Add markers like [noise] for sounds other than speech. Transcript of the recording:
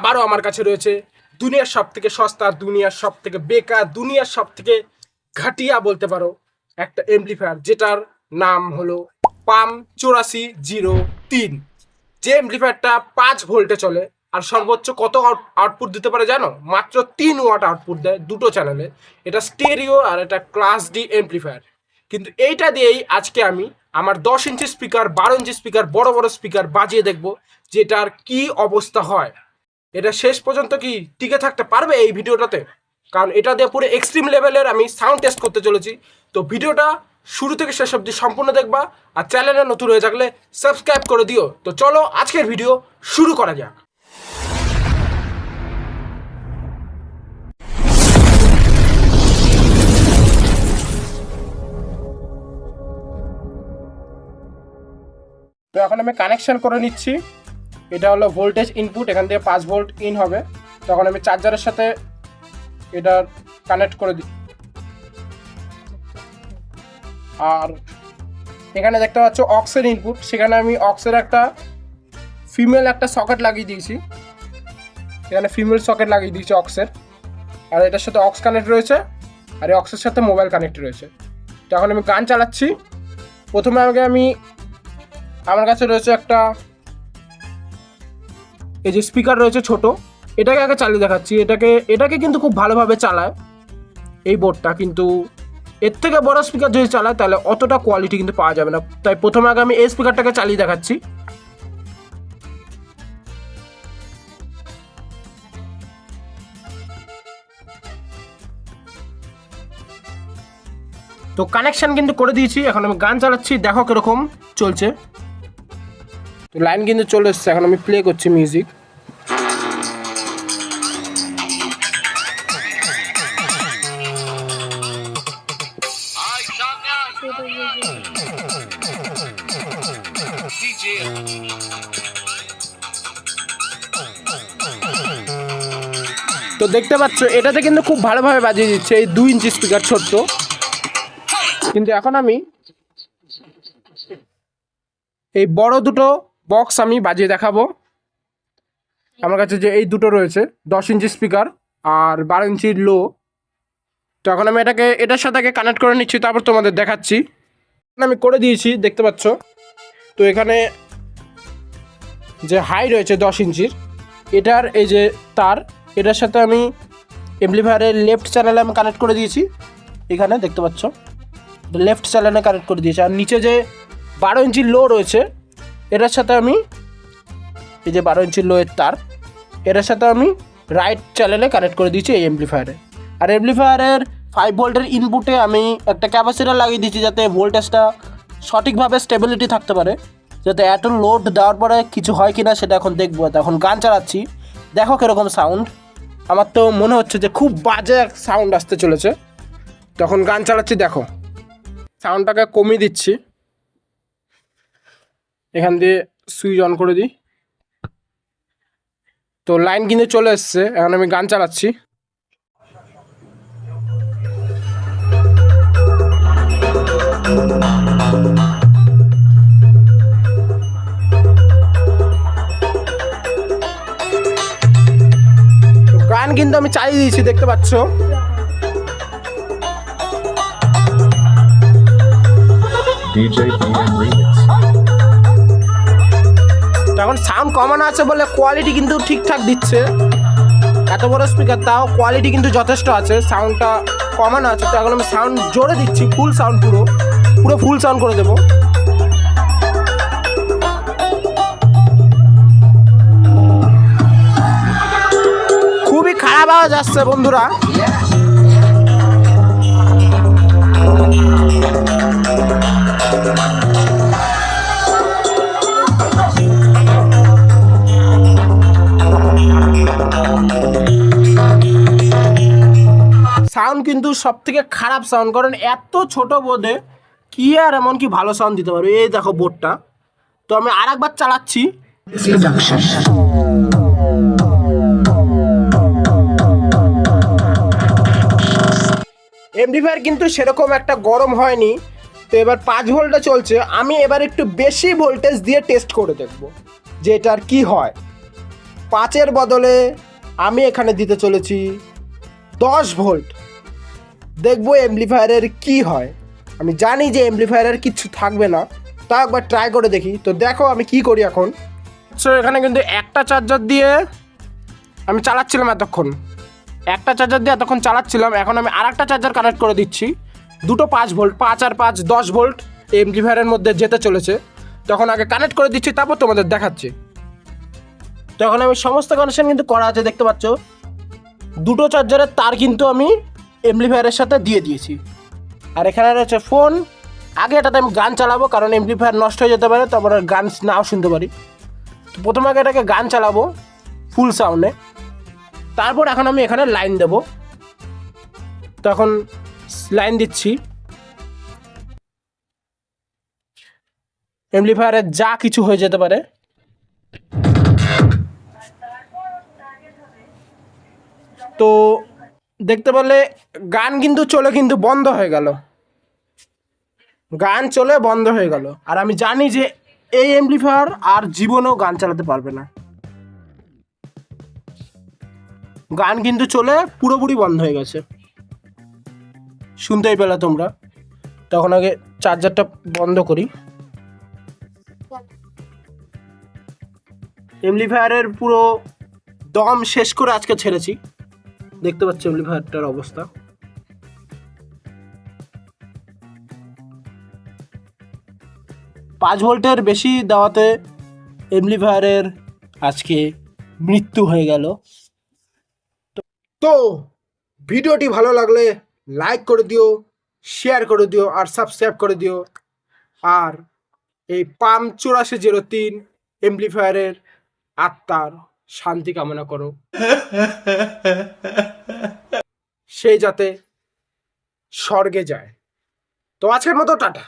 আবারও আমার কাছে রয়েছে দুনিয়ার সব থেকে সস্তা, দুনিয়ার সব থেকে বেকার, দুনিয়ার সব থেকে ঘাটিয়া বলতে পারো, একটা এমপ্লিফায়ার যেটার নাম হলো পাম চৌরাশি জিরো তিন। যে এমপ্লিফায়ারটা পাঁচ ভোল্টে চলে, আর সর্বোচ্চ কত আউটপুট দিতে পারে জানো? মাত্র তিন ওয়াট আউটপুট দেয় দুটো চ্যানেলে এটা স্টেরিও আর এটা ক্লাস ডি এমপ্লিফায়ার কিন্তু এইটা দিয়েই আজকে আমি আমার দশ ইঞ্চি স্পিকার বারো ইঞ্চি স্পিকার বড় বড় স্পিকার বাজিয়ে দেখব, যেটার কি অবস্থা হয়। এটা শেষ পর্যন্ত কি টিকে থাকতে পারবে এই ভিডিওটাতে? কারণ এটা দিয়ে পুরো এক্সট্রিম লেভেলের আমি সাউন্ড টেস্ট করতে চলেছি। তো ভিডিওটা শুরু থেকে শেষ অবধি সম্পূর্ণ দেখবা আর চ্যানেলে নতুন হয়ে থাকলে সাবস্ক্রাইব করে দিও। তো চলো আজকের ভিডিও শুরু করা যাক। তো এখন আমি কানেকশন করে নিচ্ছি। এটা হলো ভোল্টেজ ইনপুট এখান থেকে পাঁচ ভোল্ট ইন হবে। তখন আমি চার্জারের সাথে এটা কানেক্ট করে দিই। আর এখানে দেখতে পাচ্ছ অক্সের ইনপুট সেখানে আমি অক্সের একটা ফিমেল একটা সকেট লাগিয়ে দিয়েছি। এখানে ফিমেল সকেট লাগিয়ে দিয়েছি অক্সের আর এটার সাথে অক্স কানেক্ট রয়েছে, আর এই অক্সের সাথে মোবাইল কানেক্ট রয়েছে। তো এখন আমি গান চালাচ্ছি। প্রথমে আগে আমি, আমার কাছে রয়েছে একটা এই যে স্পিকার রয়েছে ছোট, এটাকে আগে চালিয়ে দেখাচ্ছি। এটাকে এটাকে কিন্তু খুব ভালোভাবে চালায় এই বোর্ডটা কিন্তু এর থেকে বড় স্পিকার যদি চালায়, তাহলে অতটা কোয়ালিটি কিন্তু পাওয়া যাবে না। তাই প্রথমে আগে আমি এই স্পিকারটাকে চালিয়ে দেখাচ্ছি। তো কানেকশন কিন্তু করে দিয়েছি। এখন আমি গান চালাচ্ছি, দেখো কীরকম চলছে। তো লাইন কিন্তু চলে এসছে, এখন আমি প্লে করছি মিউজিক তো দেখতে পাচ্ছ, এটাতে কিন্তু খুব ভালোভাবে বাজিয়ে দিচ্ছে এই দুই ইঞ্চি স্পিকার ছোট্ট। কিন্তু এখন আমি এই বড় দুটো বক্স আমি বাজিয়ে দেখাবো। আমার কাছে যে এই দুটো রয়েছে, দশ ইঞ্চি স্পিকার আর বারো ইঞ্চির লো তো এখন আমি এটাকে, এটার সাথে আগে কানেক্ট করে নিচ্ছি, তারপর তোমাদের দেখাচ্ছি। আমি করে দিয়েছি, দেখতে পাচ্ছ? তো এখানে যে হাই রয়েছে দশ ইঞ্চির, এটার এই যে তার, এটার সাথে আমি এমপ্লিফায়ারের লেফট চ্যানেলে আমি কানেক্ট করে দিয়েছি। এখানে দেখতে পাচ্ছ? লেফট চ্যানেলে কানেক্ট করে দিয়েছি। আর নিচে যে বারো ইঞ্চির লো রয়েছে এটার সাথে আমি এই যে বারো ইঞ্চি লোয়ের তার, এটার সাথে আমি রাইট চ্যানেলে কানেক্ট করে দিয়েছি এই এমপ্লিফায়ারে আর এমপ্লিফায়ারের ফাইভ ভোল্টের ইনপুটে আমি একটা ক্যাপাসিটার লাগিয়ে দিয়েছি যাতে ভোল্টেজটা সঠিকভাবে স্টেবিলিটি থাকতে পারে, যাতে এত লোড দেওয়ার পরে কিছু হয় কি না সেটা এখন দেখব। এখন গান চালাচ্ছি, দেখো কীরকম সাউন্ড আমার তো মনে হচ্ছে যে খুব বাজে এক সাউন্ড আসতে চলেছে। তখন গান চালাচ্ছি, দেখো। সাউন্ডটাকে কমিয়ে দিচ্ছি। এখান দিয়ে সুইচ অন করে দিই। তো লাইন কিন্তু চলে এসছে, এখন আমি গান চালাচ্ছি। গান কিন্তু আমি চালিয়ে দিয়েছি, দেখতে পাচ্ছ? DJ Remix. এখন সাউন্ড কমানো আছে বলে কোয়ালিটি কিন্তু ঠিকঠাক দিচ্ছে। এত বড় স্পিকার তাও কোয়ালিটি কিন্তু যথেষ্ট আছে সাউন্ডটা কমানো আছে। তো এখন আমি সাউন্ড জোরে দিচ্ছি ফুল সাউন্ড পুরো পুরো ফুল সাউন্ড করে দেবো। খুবই খারাপ আওয়াজ আসছে বন্ধুরা। সাউন্ড কিন্তু সব থেকে খারাপ সাউন্ড কারণ এত ছোট বোর্ডে কি আর এমন কি ভালো সাউন্ড দিতে পারবে? এই দেখো বোর্ডটা তো আমি আর একবার চালাচ্ছি এমডিফায়ার কিন্তু সেরকম একটা গরম হয়নি। তো এবার পাঁচ ভোল্টে চলছে। আমি এবার একটু বেশি ভোল্টেজ দিয়ে টেস্ট করে দেখব যে এটার কি হয়। পাঁচের বদলে আমি এখানে দিতে চলেছি দশ ভোল্ট। দেখব এমপ্লিফায়ারের কি হয়। আমি জানি যে এমপ্লিফায়ারের কিচ্ছু থাকবে না। তা একবার ট্রাই করে দেখি। তো দেখো আমি কি করি এখন। সো এখানে কিন্তু একটা চার্জার দিয়ে আমি চালাচ্ছিলাম এতক্ষণ। একটা চার্জার দিয়ে এতক্ষণ চালাচ্ছিলাম। এখন আমি আর একটা চার্জার কানেক্ট করে দিচ্ছি। দুটো পাঁচ ভোল্ট পাঁচ আর পাঁচ দশ ভোল্ট এমপ্লিফায়ারের মধ্যে যেতে চলেছে। তখন আগে কানেক্ট করে দিচ্ছি, তারপর তোমাদের দেখাচ্ছি। তো এখন আমি সমস্ত কানেকশন কিন্তু করা আছে, দেখতে পাচ্ছ। দুটো চার্জারের তার কিন্তু আমি এমপ্লিফায়ারের সাথে দিয়ে দিয়েছি। আর এখানে রয়েছে ফোন আগে এটাতে আমি গান চালাবো, কারণ এমপ্লিফায়ার নষ্ট হয়ে যেতে পারে, তারপর গান নাও শুনতে পারি। তো প্রথমে আগে এটাকে গান চালাবো ফুল সাউন্ডে তারপর এখন আমি এখানে লাইন দেব। তখন লাইন দিচ্ছি। এমপ্লিফায়ারে যা কিছু হয়ে যেতে পারে। তো দেখতে পেলে গান কিন্তু চলে কিন্তু বন্ধ হয়ে গেল। গান চলে বন্ধ হয়ে গেল। আর আমি জানি যে এই এমপ্লিফায়ার আর জীবনেও গান চালাতে পারবে না। গান কিন্তু চলে পুরোপুরি বন্ধ হয়ে গেছে। শুনতেই পেলে তোমরা। তখন আগে চার্জারটা বন্ধ করি। এমপ্লিফায়ারের পুরো দম শেষ করে আজকে ছেড়েছি। দেখতে পাচ্ছি এমপ্লিফায়ারটার অবস্থা। পাঁচ ভোল্টের বেশি দেওয়াতে এমপ্লিফায়ারের আজকে মৃত্যু হয়ে গেল। তো ভিডিওটি ভালো লাগলে লাইক করে দিও শেয়ার করে দিও আর সাবস্ক্রাইব করে দিও। আর এই পাম চুরাশি জিরো তিন এমপ্লিফায়ারের আত্মার শান্তি কামনা করো। [laughs] সেই যাতে স্বর্গে যায়। তো আজকের মতো টাটা।